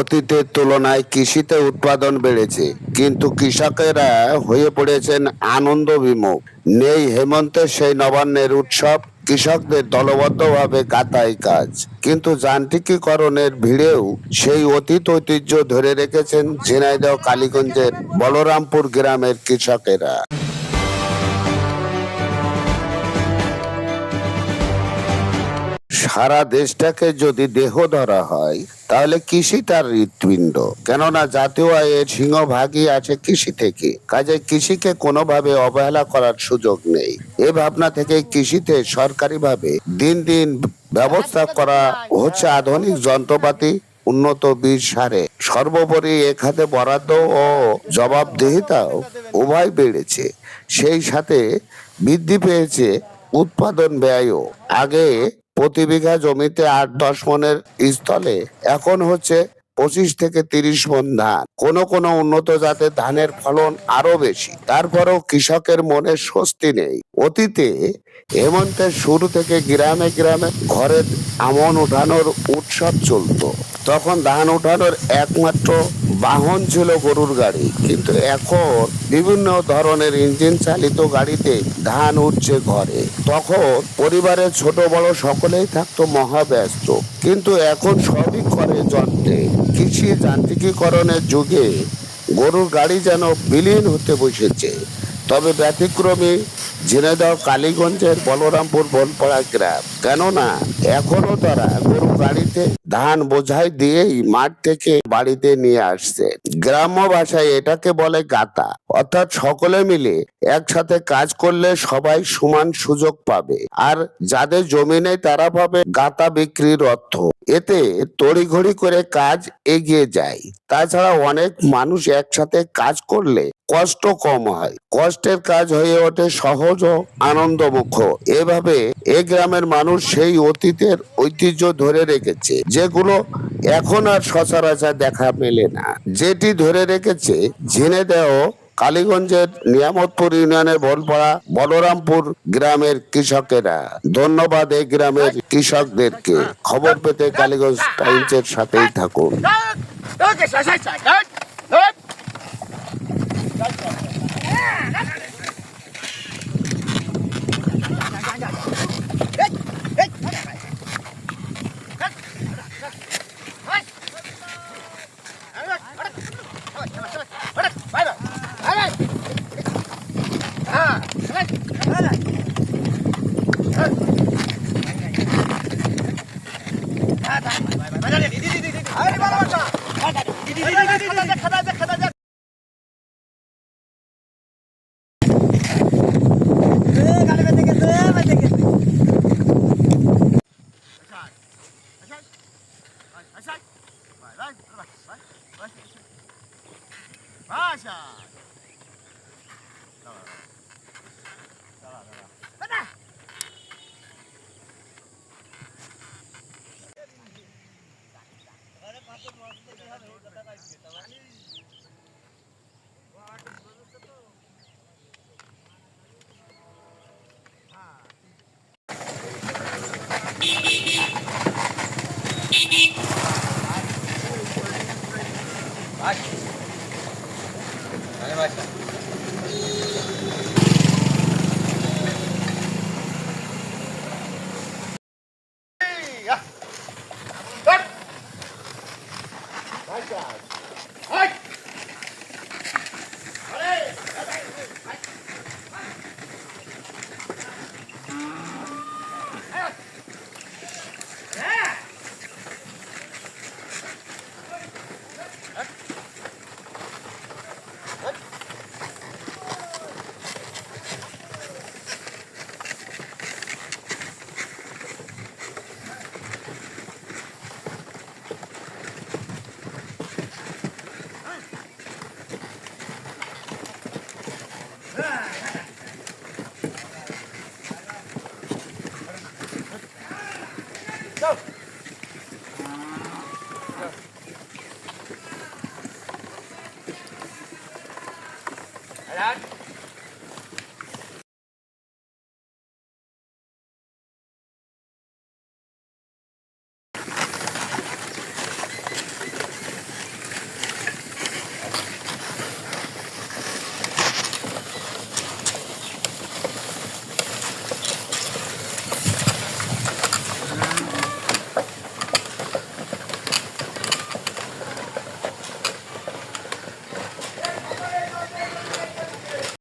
অতীতের তুলনায় কৃষিতে উৎপাদন বেড়েছে, কিন্তু কৃষকেরা হয়ে পড়েছেন আনন্দ বিমুখ। নেই হেমন্তের সেই নবান্নের উৎসব, কৃষকদের দলবদ্ধভাবে কাতাই কাজ। কিন্তু যান্ত্রিকীকরণের ভিড়েও সেই অতীত ঐতিহ্য ধরে রেখেছেন ঝিনাইদহ, কালীগঞ্জের বলরামপুর গ্রামের কৃষকেরা। সারা দেশটাকে যদি দেহ ধরা হয় তাহলে কৃষি তার হৃৎপিণ্ড। কেননা জাতীয় আয়ের সিংহভাগই আছে কৃষি থেকে। কাজে কৃষিকে কোনোভাবে অবহেলা করার সুযোগ নেই। এ ভাবনা থেকে কৃষিতে সরকারিভাবে দিন দিন ব্যবস্থা করা হচ্ছে আধুনিক যন্ত্রপাতি, উন্নত বীজ সারে। সর্বোপরি এ খাতে বরাদ্দ ও জবাবদিহিতাও উভয় বেড়েছে। সেই সাথে বৃদ্ধি পেয়েছে উৎপাদন ব্যয়ও। আগে প্রতি বিঘা জমিতে আট, দশ মনের স্থলে। এখন হচ্ছে পঁচিশ থেকে তিরিশ মন ধান। কোন কোন উন্নত জাতের ধানের ফলন আরও বেশি। তারপরেও কৃষকের মনে স্বস্তি নেই। অতীতে হেমন্তের শুরু থেকে গ্রামে গ্রামে ঘরের আমন উঠানোর উৎসব চলতো। তখন ধান উঠানোর একমাত্র বাহন ছিল গরুর গাড়ি। কিন্তু এখন বিভিন্ন ধরনের ইঞ্জিন চালিত গাড়িতে ধান উঠছে ঘরে। তখন পরিবারের ছোট বড় সকলেই থাকতো মহাব্যস্ত। কিন্তু এখন সবই করে যন্ত্রে। কৃষি যান্ত্রিকীকরণের যুগে গরুর গাড়ি যেন বিলীন হতে বসেছে, তবে ব্যতিক্রমী ঝিনাইদহ কালীগঞ্জের বলরামপুর বনপাড়া গ্রাম। কেননা, এখনও তারা গরু গাড়িতে ধান বোঝাই দিয়েই মাঠ থেকে বাড়িতে নিয়ে আসছে। গ্রাম্য ভাষায় এটাকে বলে গাতা। অর্থাৎ সকলে মিলে একসাথে কাজ করলে সবাই সমান সুযোগ পাবে। আর যাদের জমি নেই, তারা পাবে গাতা বিক্রির অর্থ। এতে তড়িঘড়ি করে কাজ এগিয়ে যায়। তাছাড়া অনেক মানুষ একসাথে কাজ করলে কষ্ট কম হয় কষ্টের কাজ হয়ে ওঠে সহজ ও আনন্দমুখ এভাবে এ গ্রামের মানুষ সেই অতীতের ঐতিহ্য ধরে রেখেছে যেগুলো এখন আর সচরাচর দেখা মেলে না যেটি ধরে রেখেছে ঝিনেদেহ কালীগঞ্জের নিয়ামতপুর ইউনিয়নের বনপাড়া বলরামপুর গ্রামের কৃষকেরা ধন্যবাদ এই গ্রামের কৃষকদেরকে খবর পেতে কালীগঞ্জ টাইমসের সাথেই থাকুন Ay! Ay! Nice job. Go.